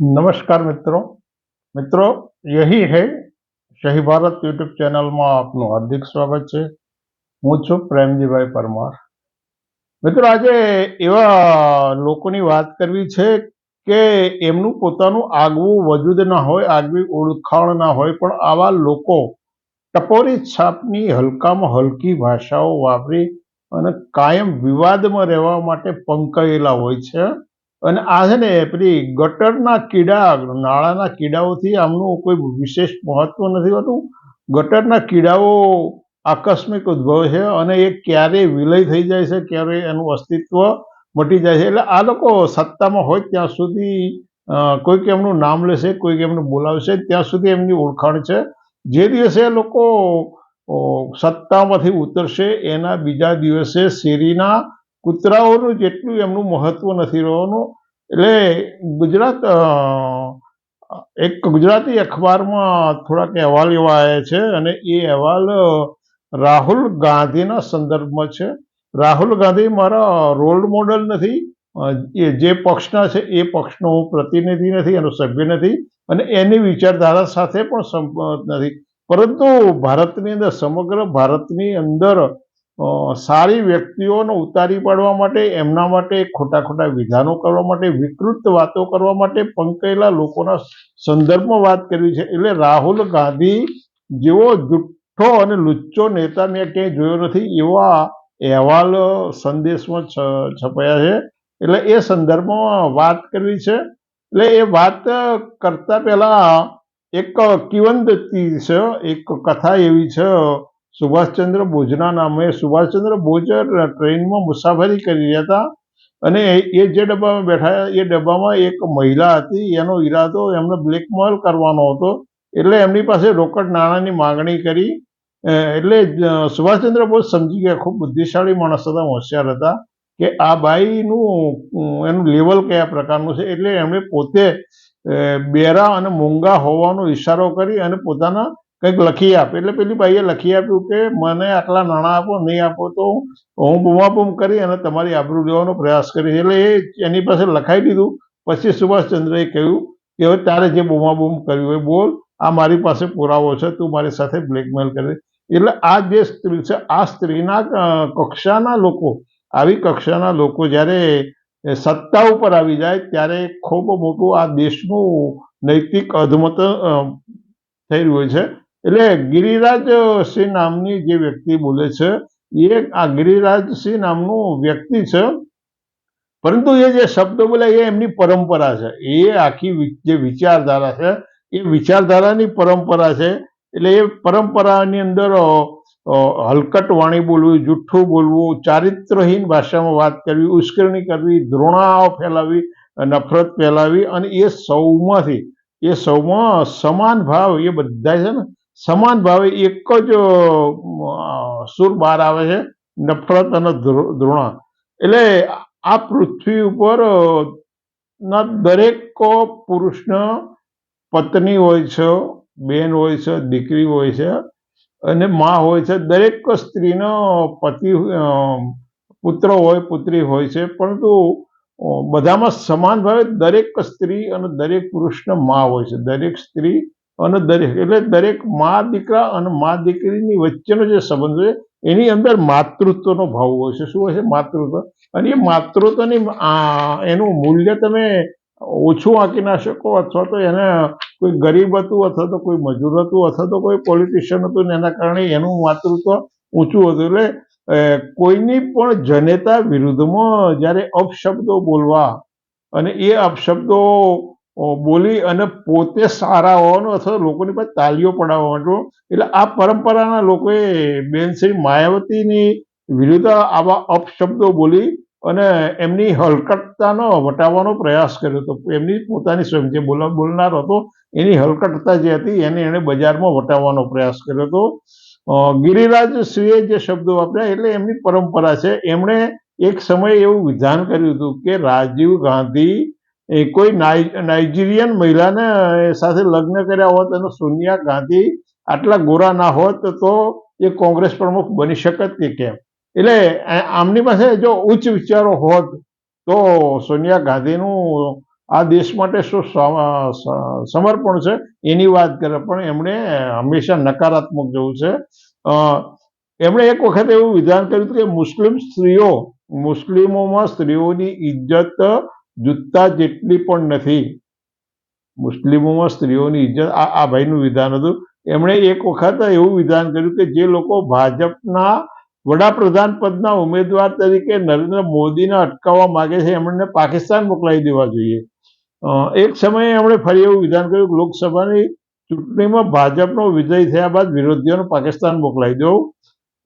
નમસ્કાર મિત્રો. મિત્રો, યહી હૈ શહી ભારત યુટ્યુબ ચેનલમાં આપનું હાર્દિક સ્વાગત છે. હું છું પ્રેમજીભાઈ પરમાર. મિત્રો, આજે એવા લોકોની વાત કરવી છે કે એમનું પોતાનું આગવું વજૂદ ના હોય, આગવી ઓળખાણ ના હોય, પણ આવા લોકો ટપોરી છાપની હલકામાં હલકી ભાષાઓ વાપરી અને કાયમ વિવાદમાં રહેવા માટે પંકાયેલા હોય છે. અને આ છે ને પેલી ગટરના કીડા, નાળાના કીડાઓથી આમનું કોઈ વિશેષ મહત્વ નથી હોતું. ગટરના કીડાઓ આકસ્મિક ઉદ્ભવે છે અને એ ક્યારે વિલય થઈ જાય છે, ક્યારે એનું અસ્તિત્વ મટી જાય છે. એટલે આ લોકો સત્તામાં હોય ત્યાં સુધી કોઈક એમનું નામ લેશે, કોઈક એમનું બોલાવશે, ત્યાં સુધી એમની ઓળખાણ છે. જે દિવસે એ લોકો સત્તામાંથી ઉતરશે, એના બીજા દિવસે શેરીના કૂતરાઓનું જેટલું એમનું મહત્વ નથી રહેવાનું. એટલે ગુજરાત એક ગુજરાતી અખબારમાં થોડાક અહેવાલ એવા આવ્યા છે અને એ અહેવાલ રાહુલ ગાંધીના સંદર્ભમાં છે. રાહુલ ગાંધી મારા રોલ મોડલ નથી. એ જે પક્ષના છે એ પક્ષનો હું પ્રતિનિધિ નથી, એનો સભ્ય નથી અને એની વિચારધારા સાથે પણ સંમત નથી. પરંતુ ભારતની અંદર, સમગ્ર ભારતની અંદર સારી વ્યક્તિઓને ઉતારી પાડવા માટે, એમના માટે ખોટા ખોટા વિધાનો કરવા માટે, વિકૃત વાતો કરવા માટે પંકાયેલા લોકોના સંદર્ભમાં વાત કરવી છે. એટલે રાહુલ ગાંધી જેવો જુઠ્ઠો અને લુચ્ચો નેતા મેં ક્યાંય જોયો નથી, એવા અહેવાલ સંદેશમાં છપાયા છે. એટલે એ સંદર્ભમાં વાત કરવી છે. એટલે એ વાત કરતા પહેલા એક કિવંદતી છે, એક કથા એવી છે સુભાષચંદ્ર બોઝના નામે સુભાષચંદ્ર બોઝ ટ્રેનમાં મુસાફરી કરી રહ્યા હતા. અને એ જે ડબ્બામાં બેઠા એ ડબ્બામાં એક મહિલા હતી. એનો ઈરાદો એમને બ્લેકમેલ કરવાનો હતો. એટલે એમની પાસે રોકડ નાણાંની માંગણી કરી. એટલે સુભાષચંદ્ર બોઝ સમજી ગયા, ખૂબ બુદ્ધિશાળી માણસ હતા, હોશિયાર હતા, કે આ બાઈનું એનું લેવલ કયા પ્રકારનું છે. એટલે એમણે પોતે બેરા અને મૂંગા હોવાનો ઈશારો કરી અને પોતાના કંઈક લખી આપે. એટલે પેલી ભાઈએ લખી આપ્યું કે મને આટલા નાણાં આપો, નહીં આપો તો હું બૂમાબૂમ કરી અને તમારી આબરૂ લેવાનો પ્રયાસ કરીશ. એટલે એ એની પાસે લખાઈ દીધું. પછી સુભાષચંદ્રએ કહ્યું કે હવે તારે જે બૂમાબૂમ કર્યું એ બોલ, આ મારી પાસે પુરાવો છે, તું મારી સાથે બ્લેકમેલ કરે. એટલે આ જે સ્ત્રી છે, આ સ્ત્રીના કક્ષાના લોકો, આવી કક્ષાના લોકો જ્યારે સત્તા ઉપર આવી જાય ત્યારે ખૂબ મોટું આ દેશનું નૈતિક અધમત થઈ રહ્યું છે. એટલે ગિરિરાજ સિંહ નામની જે વ્યક્તિ બોલે છે, એ આ ગિરિરાજ સિંહ નામનું વ્યક્તિ છે. પરંતુ એ જે શબ્દો બોલે, એ એમની પરંપરા છે. એ આખી જે વિચારધારા છે, એ વિચારધારાની પરંપરા છે. એટલે એ પરંપરાની અંદર હલકટ વાણી બોલવી, જુઠ્ઠું બોલવું, ચારિત્રહીન ભાષામાં વાત કરવી, ઉશ્કેરણી કરવી ધૃણાઓ ફેલાવી, નફરત ફેલાવી અને એ સૌમાંથી, એ સૌમાં સમાન ભાવ એ બધા છે ને સમાન ભાવે એક જ સુર બહાર આવે છે, નફરત અને ધૃણા એટલે આ પૃથ્વી ઉપર ના દરેક પુરુષને પત્ની હોય છે, બેન હોય છે, દીકરી હોય છે, અને માં હોય છે, દરેક સ્ત્રીનો પતિ પુત્ર હોય, પુત્રી હોય છે, પરંતુ બધામાં સમાન ભાવે દરેક સ્ત્રી અને દરેક પુરુષને માં હોય છે. દરેક સ્ત્રી અને દરેક, એટલે દરેક મા દીકરા અને મા દીકરીની વચ્ચેનો જે સંબંધ છે, એની અંદર માતૃત્વનો ભાવ હોય છે. શું હોય છે? માતૃત્વ. અને એ માતૃત્વની એનું મૂલ્ય તમે ઓછું આંકી ના શકો, અથવા તો એને કોઈ ગરીબ હતું, અથવા તો કોઈ મજૂર હતું, અથવા તો કોઈ પોલિટિશિયન હતું, ને એના કારણે એનું માતૃત્વ ઊંચું હતું. એટલે કોઈની પણ જનેતા વિરુદ્ધમાં જ્યારે અપશબ્દો બોલવા અને એ અપશબ્દો બોલી અને પોતે સારા હોવાનું અથવા લોકોની પાસે તાલીઓ પડાવવાનું એટલે આ પરંપરાના લોકોએ બેન શ્રી માયાવતીની વિરુદ્ધ આવા અપશબ્દો બોલી અને એમની હલકટતાનો વટાવવાનો પ્રયાસ કર્યો હતો. એમની પોતાની સ્વયં જે બોલ, બોલનાર હતો, એની હલકટતા જે હતી, એને એણે બજારમાં વટાવવાનો પ્રયાસ કર્યો હતો. ગિરિરાજ સિંહે જે શબ્દો વાપર્યા, એટલે એમની પરંપરા છે. એમણે એક સમયે એવું વિધાન કર્યું હતું કે રાજીવ ગાંધી એ કોઈ નાઇજીરિયન મહિલાને સાથે લગ્ન કર્યા હોત અને સોનિયા ગાંધી આટલા ગોરા ના હોત તો એ કોંગ્રેસ પ્રમુખ બની શકત કે કેમ? એટલે આમની પાસે જો ઉચ્ચ વિચારો હોત તો સોનિયા ગાંધીનું આ દેશ માટે શું સમર્પણ છે એની વાત કરે. પણ એમણે હંમેશા નકારાત્મક જવું છે. એમણે એક વખત એવું વિધાન કર્યું કે મુસ્લિમ સ્ત્રીઓ, મુસ્લિમોમાં સ્ત્રીઓની ઇજ્જત જૂતા જેટલી પણ નથી, મુસ્લિમોમાં સ્ત્રીઓની ઇજ્જત, આ આ ભાઈનું વિધાન હતું. એમણે એક વખત એવું વિધાન કર્યું કે જે લોકો ભાજપના વડાપ્રધાન પદના ઉમેદવાર તરીકે નરેન્દ્ર મોદીને અટકાવવા માગે છે, એમણે પાકિસ્તાન મોકલાવી દેવા જોઈએ. એક સમયે એમણે ફરી એવું વિધાન કર્યું લોકસભાની ચૂંટણીમાં ભાજપનો વિજય થયા બાદ વિરોધીઓને પાકિસ્તાન મોકલાવી દેવું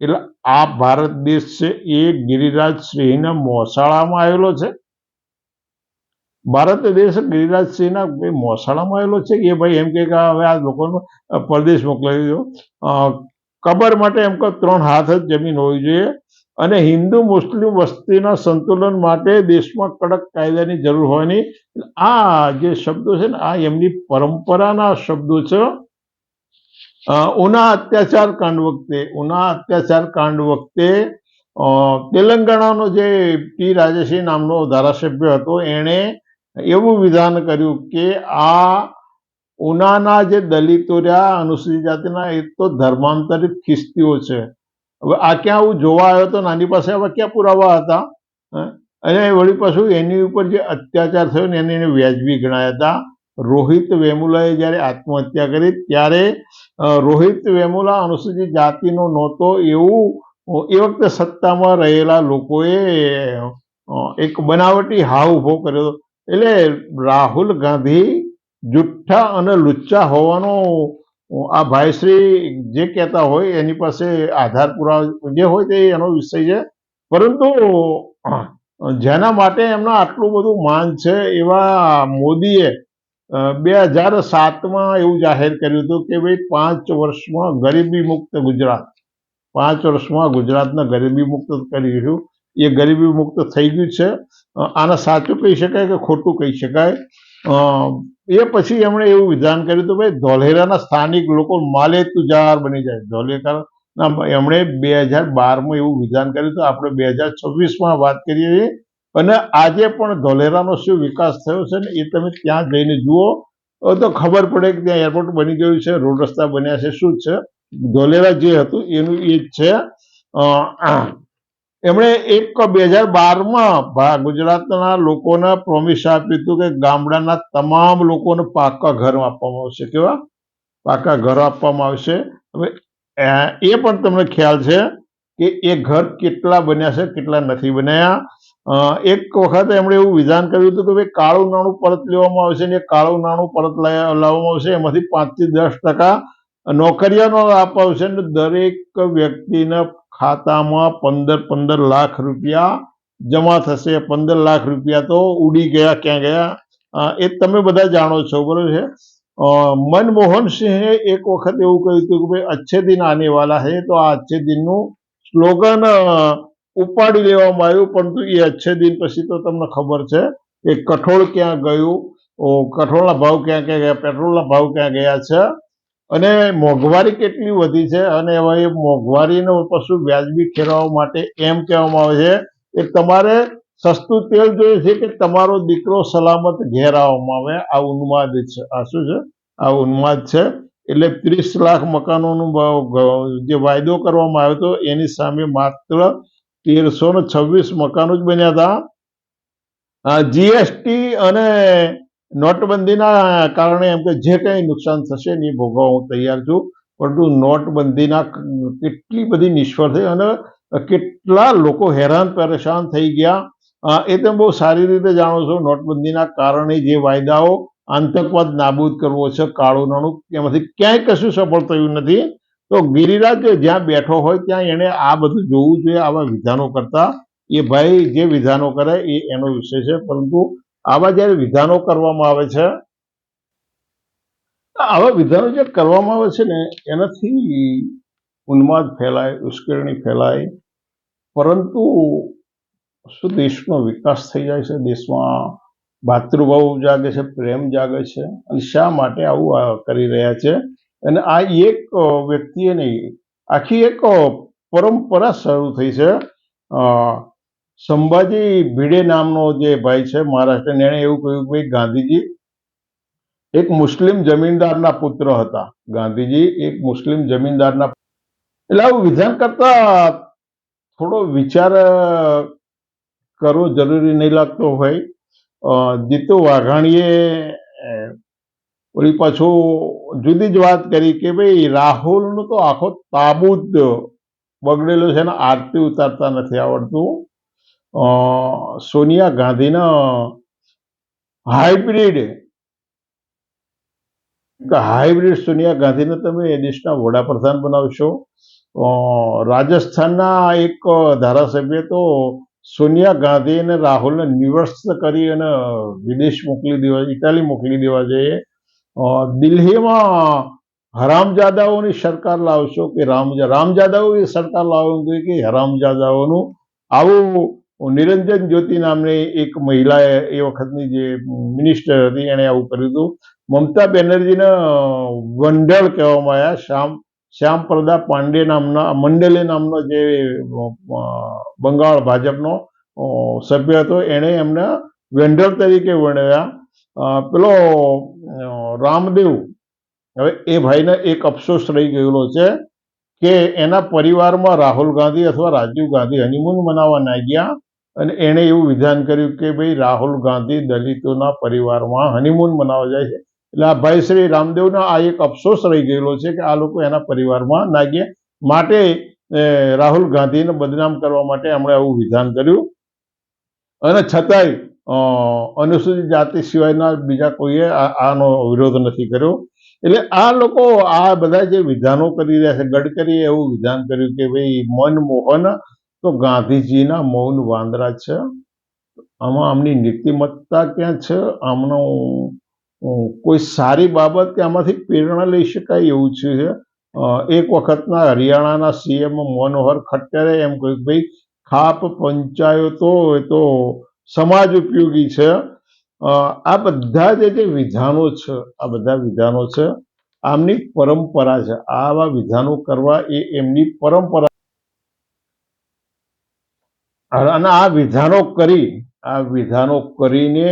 એટલે આ ભારત દેશ છે એ ગિરિરાજ સિંહના મોસાળામાં આવેલો છે. ભારત દેશ ગિરિરાજસિંહના મોસાળામાં આવેલો છે કે એ ભાઈ એમ કે હવે આ લોકોનો પરદેશ મોકલાવી દો કબર માટે એમ કહો ત્રણ હાથ જ જમીન હોવી જોઈએ અને હિન્દુ મુસ્લિમ વસ્તીના સંતુલન માટે દેશમાં કડક કાયદાની જરૂર હોવાની. આ જે શબ્દો છે ને, આ એમની પરંપરાના શબ્દો છે. ઉના અત્યાચાર કાંડ વખતે, ઉના અત્યાચાર કાંડ વખતે તેલંગાણાનો જે ટી. રાજેશી નામનો ધારાસભ્ય હતો, એણે એવું વિધાન કર્યું કે આ ઉનાના જે દલિતો રહ્યા અનુસૂચિત જાતિના, એ તો ધર્માંતરિત ખ્રિસ્તીઓ છે. હવે આ ક્યાં હું જોવા આવ્યો તો નાની પાસે આવા ક્યાં પુરાવા હતા? અને વળી પાછું એની ઉપર જે અત્યાચાર થયો ને એને એને વ્યાજબી ગણાયા હતા. રોહિત વેમુલાએ જ્યારે આત્મહત્યા કરી, ત્યારે રોહિત વેમુલા અનુસૂચિત જાતિનો નહોતો એવું એ વખતે સત્તામાં રહેલા લોકોએ એક બનાવટી હાવ ઊભો કર્યો એટલે રાહુલ ગાંધી જુઠ્ઠા અને લુચ્ચા હોવાનો, આ ભાઈશ્રી જે કહેતા હોય એની પાસે આધાર પુરાવા જે હોય તે એનો વિષય છે. પરંતુ, જેના માટે એમના આટલું બધું માન છે એવા મોદીએ બે હજાર સાતમાં એવું જાહેર કર્યું હતું કે ભાઈ પાંચ વર્ષમાં ગરીબી મુક્ત ગુજરાત. પાંચ વર્ષમાં ગુજરાતને ગરીબી મુક્ત કરીશું એ ગરીબી મુક્ત થઈ ગયું છે. આને સાચું કહી શકાય કે ખોટું કહી શકાય? એ પછી એમણે એવું વિધાન કર્યું હતું ભાઈ ધોલેરાના સ્થાનિક લોકો માલે તુજાર બની જાય. ધોલેરા એમણે બે હજાર બારમાં એવું વિધાન કર્યું હતું આપણે બે હજાર છવ્વીસમાં વાત કરીએ છીએ. અને આજે પણ ધોલેરાનો શું વિકાસ થયો છે ને એ તમે ત્યાં જઈને જુઓ. તો ખબર પડે કે ત્યાં એરપોર્ટ બની ગયું છે, રોડ રસ્તા બન્યા છે, શું છે? ધોલેરા જે હતું એનું એ જ છે. એમણે એક બે હજાર બારમાં ગુજરાતના લોકોને પ્રોમિસ આપ્યું હતું કે ગામડાના તમામ લોકોને પાકા ઘર આપવામાં આવશે. કેવા? પાકા ઘર આપવામાં આવશે. હવે, એ પણ તમને ખ્યાલ છે કે એ ઘર કેટલા બન્યા છે, કેટલા નથી બન્યા. એક વખત એમણે એવું વિધાન કર્યું હતું કે ભાઈ, કાળું નાણું પરત લેવામાં આવશે ને એ કાળું નાણું પરત લાવવામાં આવશે. એમાંથી પાંચથી દસ ટકા નોકરીઓનો અપાવશે ને દરેક વ્યક્તિના ખાતામાં પંદર પંદર લાખ રૂપિયા જમા થશે. પંદર લાખ રૂપિયા તો ઉડી ગયા ક્યાં ગયા? એ તમે બધા જાણો છો, બરોબર છે? મનમોહન સિંહે એક વખત એવું કહ્યું હતું કે ભાઈ, અચ્છે દિન આને વાલા હે, તો આ અચ્છે દિનનું સ્લોગન ઉપાડી લેવામાં આવ્યું, પરંતુ એ અચ્છે દિન પછી તો તમને ખબર છે કે કઠોળ ક્યાં ગયું? કઠોળના ભાવ ક્યાં ક્યાં ગયા? પેટ્રોલના ભાવ ક્યાં ગયા છે? અને મોંઘવારી કેટલી વધી છે અને હવે એ મોંઘવારીનો પાછું વ્યાજબી ઠેરવવા માટે એમ કહેવામાં આવે છે કે તમારે સસ્તું તેલ જોઈએ છે કે તમારો દીકરો સલામત ઘેર આવે. આ ઉન્માદ છે. આ શું છે? આ ઉન્માદ છે. એટલે ત્રીસ લાખ મકાનોનું જે વાયદો કરવામાં આવ્યો હતો, એની સામે માત્ર તેરસો ને છવ્વીસ મકાનો જ બન્યા હતા. જીએસટી અને નોટબંધીના કારણે એમ કે જે કંઈ નુકસાન થશે એ ભોગવવા હું તૈયાર છું. પરંતુ નોટબંધીના કેટલી બધી નિષ્ફળ થઈ અને કેટલા લોકો હેરાન, પરેશાન થઈ ગયા. એ તમે બહુ સારી રીતે જાણો છો. નોટબંધીના કારણે જે વાયદાઓ આતંકવાદ નાબૂદ કરવો છે, કાળું નાણું, એમાંથી ક્યાંય કશું સફળ થયું નથી. તો ગિરિરાજ જ્યાં બેઠો હોય ત્યાં એણે આ બધું જોવું જોઈએ, આવા વિધાનો કરતા. એ ભાઈ જે વિધાનો કરે એ એનો વિષય છે. પરંતુ આવા જ્યારે વિધાનો કરવામાં આવે છે, આવા વિધાનો જે કરવામાં આવે છે ને, એનાથી ઉન્માદ ફેલાય, ઉશ્કેરણી ફેલાય, પરંતુ શું દેશનો વિકાસ થઈ જાય છે? દેશમાં ભાતૃભાવ જાગે છે, પ્રેમ જાગે છે, અને શા માટે આવું કરી રહ્યા છે? અને આ એક વ્યક્તિએ નહીં, આખી એક પરંપરા શરૂ થઈ છે સંભાજી ભીડે નામનો જે ભાઈ છે મહારાષ્ટ્ર એણે એવું કહ્યું કે ગાંધીજી એક મુસ્લિમ જમીનદારના પુત્ર હતા. ગાંધીજી એક મુસ્લિમ જમીનદારના એટલે આવું વિધાન કરતા થોડો વિચાર કરવો જરૂરી નહીં લાગતો હોય. જીતુ વાઘાણીએ ઓલી પાછું જુદી જ વાત કરી કે ભાઈ, રાહુલનું તો આખો તાબૂત બગડેલો છે ને, આરતી ઉતારતા નથી આવડતું. સોનિયા ગાંધીના હાઇબ્રિડ હાઇબ્રિડ સોનિયા ગાંધીને તમે દેશના વડાપ્રધાન બનાવશો. રાજસ્થાનના એક ધારાસભ્ય તો સોનિયા ગાંધી અને રાહુલને નિવસ્ત કરી અને વિદેશ મોકલી દેવા, ઇટાલી મોકલી દેવા જોઈએ દિલ્હીમાં હરામજાદાઓની સરકાર લાવશો કે રામ રામજાદાઓની સરકાર લાવવી જોઈએ કે હરામજાદાઓનું આવું નિરંજન જ્યોતિ નામની એક મહિલાએ એ વખતની જે મિનિસ્ટર હતી, એણે આવું કર્યું હતું. મમતા બેનર્જીને વંડળ કહેવામાં આવ્યા. શ્યામ, શ્યામપ્રદા પાંડે નામના, મંડલે નામનો જે બંગાળ ભાજપનો સભ્ય હતો, એણે એમને વેન્ડર તરીકે વર્ણવ્યા. પેલો રામદેવ, હવે એ ભાઈને એક અફસોસ રહી ગયેલો છે કે એના પરિવારમાં રાહુલ ગાંધી અથવા રાજીવ ગાંધી હનીમૂન મનાવવા ના અને એણે એવું વિધાન કર્યું કે ભાઈ, રાહુલ ગાંધી દલિતોના પરિવારમાં હનીમૂન મનાવવા જાય છે. એટલે આ ભાઈ શ્રી રામદેવનો આ એક અફસોસ રહી ગયેલો છે કે આ લોકો એના પરિવારમાં ના ગયા માટે રાહુલ ગાંધીને બદનામ કરવા માટે એમણે આવું વિધાન કર્યું. અને છતાંય અનુસૂચિત જાતિ સિવાયના બીજા કોઈએ આનો વિરોધ નથી કર્યો. એટલે આ લોકો આ બધા જે વિધાનો કરી રહ્યા છે, ગડકરીએ એવું વિધાન કર્યું કે ભાઈ, મનમોહન તો ગાંધીજીના મૌન વાંદરા છે. આમાં આમની નીતિમત્તા ક્યાં છે? આમનો કોઈ સારી બાબત કે આમાંથી પ્રેરણા લઈ શકાય એવું છે? એક વખતના હરિયાણાના સીએમ મનોહર ખટ્ટરે એમ કહ્યું ભાઈ, ખાપ પંચાયતો એ તો સમાજ ઉપયોગી છે. આ બધા જે જે વિધાનો છે, આ બધા વિધાનો છે, આમની પરંપરા છે. આવા વિધાનો કરવા એ એમની પરંપરા અને આ વિધાનો કરી, આ વિધાનો કરીને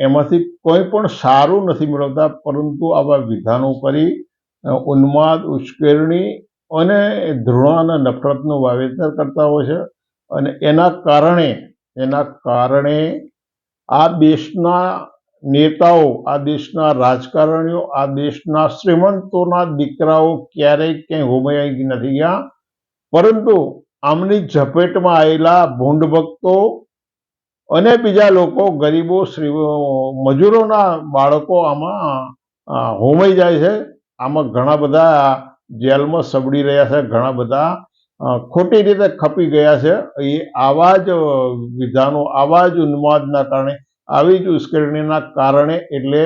એમાંથી કોઈ પણ સારું નથી મેળવતા, પરંતુ આવા વિધાનો કરી ઉન્માદ, ઉશ્કેરણી અને ધૃણા અને નફરતનું વાવેતર કરતા હોય છે. અને એના કારણે એના કારણે આ દેશના નેતાઓ, આ દેશના રાજકારણીઓ, આ દેશના શ્રીમંતોના દીકરાઓ ક્યારેય ક્યાંય હોમાઈ નથી ગયા. પરંતુ આમની ઝપેટમાં આવેલા ભૂંડ ભક્તો અને બીજા લોકો, ગરીબો શ્રી મજૂરોના બાળકો આમાં હોમાઈ જાય છે. આમાં ઘણા બધા જેલમાં સબડી રહ્યા છે, ઘણા બધા ખોટી રીતે ખપી ગયા છે. એ આવા જ વિધાનો, આવા જ ઉન્માદના કારણે, આવી જ ઉશ્કેરણીના કારણે એટલે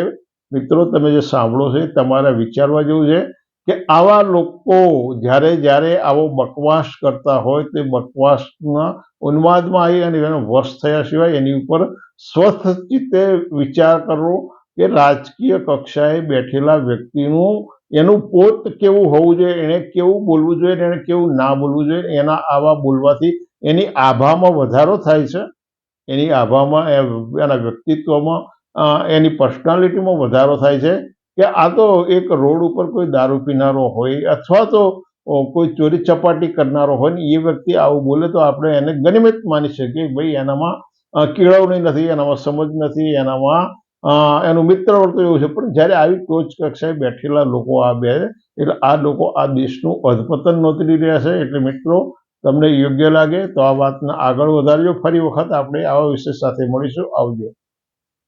મિત્રો તમે જે સાંભળો છો તમારે વિચારવા જેવું છે. કે આવા લોકો જ્યારે જ્યારે આવો બકવાસ કરતા હોય તે બકવાસના ઉન્માદમાં આવી અને એનો વશ થયા સિવાય એની ઉપર સ્વસ્થ ચિત્તે વિચાર કરવો કે રાજકીય કક્ષાએ બેઠેલા વ્યક્તિનું એનું પોત કેવું હોવું જોઈએ, એણે કેવું બોલવું જોઈએ એણે કેવું ના બોલવું જોઈએ, એના આવા બોલવાથી એની આભામાં વધારો થાય છે? એની આભામાં એના વ્યક્તિત્વમાં એની પર્સનાલિટીમાં વધારો થાય છે? કે આ તો એક રોડ ઉપર કોઈ દારૂ પીનારો હોય અથવા તો કોઈ ચોરી ચપાટી કરનારો હોય ને એ વ્યક્તિ આવું બોલે તો આપણે એને ગનિમિત માની શકીએ ભાઈ એનામાં કેળવણી નથી, એનામાં સમજ નથી, એનામાં એનું મિત્ર વર્તન એવું છે. પણ જ્યારે આવી ટોચ કક્ષાએ બેઠેલા લોકો આ બે, એટલે આ લોકો આ દેશનું અધપતન નોતરી રહ્યા છે. એટલે મિત્રો, તમને યોગ્ય લાગે તો આ વાતને આગળ વધારજો. ફરી વખત આપણે આવા વિષય સાથે મળીશું. આવજો.